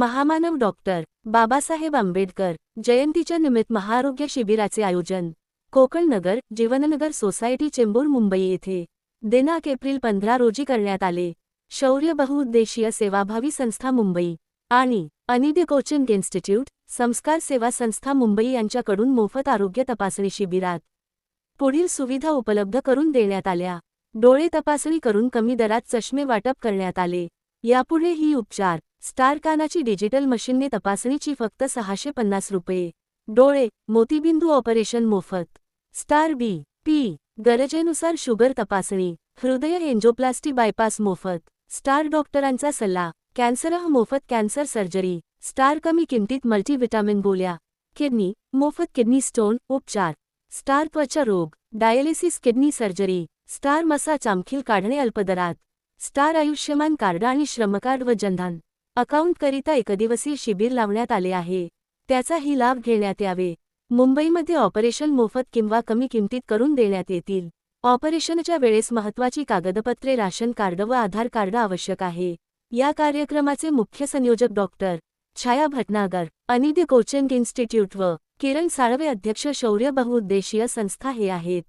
महामानव डॉक्टर बाबासाहेब आंबेडकर जयंतीच्या निमित्त महाआरोग्य शिबिराचे आयोजन कोकणनगर जीवननगर सोसायटी चेंबूर मुंबई येथे. दिनांक एप्रिल पंधरा रोजी करण्यात आले. शौर्य बहुउद्देशीय सेवाभावी संस्था मुंबई आणि अनिदी कोचिंग इन्स्टिट्यूट संस्कार सेवा संस्था मुंबई यांच्याकडून मोफत आरोग्य तपासणी शिबिरात पुढील सुविधा उपलब्ध करून देण्यात आल्या. डोळे तपासणी करून कमी दरात चष्मे वाटप करण्यात आले. यापुढे ही उपचार स्टार कानाची डिजिटल मशीनने तपासणीची फक्त सहाशे पन्नास रुपये. डोळे मोतीबिंदू ऑपरेशन मोफत. स्टार बी पी गरजेनुसार शुगर तपासणी. हृदय एन्जोप्लास्टी बायपास मोफत. स्टार डॉक्टरांचा सल्ला. कॅन्सरह मोफत कॅन्सर सर्जरी. स्टार कमी किमतीत मल्टीव्हिटॅमिन गोळ्या. किडनी मोफत किडनी स्टोन उपचार. स्टार त्वचा रोग. Dialysis kidney surgery. स्टार मसा चामखील काढणे अल्पदरात. स्टार आयुष्यमान कार्ड आणि श्रमकार्ड व जनधन. अकाउंटकरिता एकदिवसीय शिबिर लावण्यात आले आहे. त्याचाही लाभ घेण्यात यावे. मुंबईमध्ये ऑपरेशन मोफत किंवा कमी किमतीत करून देण्यात येतील. ऑपरेशनच्या वेळेस महत्त्वाची कागदपत्रे राशन कार्ड व आधार कार्ड आवश्यक आहे. या कार्यक्रमाचे मुख्य संयोजक doctor Chhaya Bhatnagar Anidhi coaching institute व किरण साळवे अध्यक्ष शौर्य बहुउद्देशीय संस्था हे आहेत.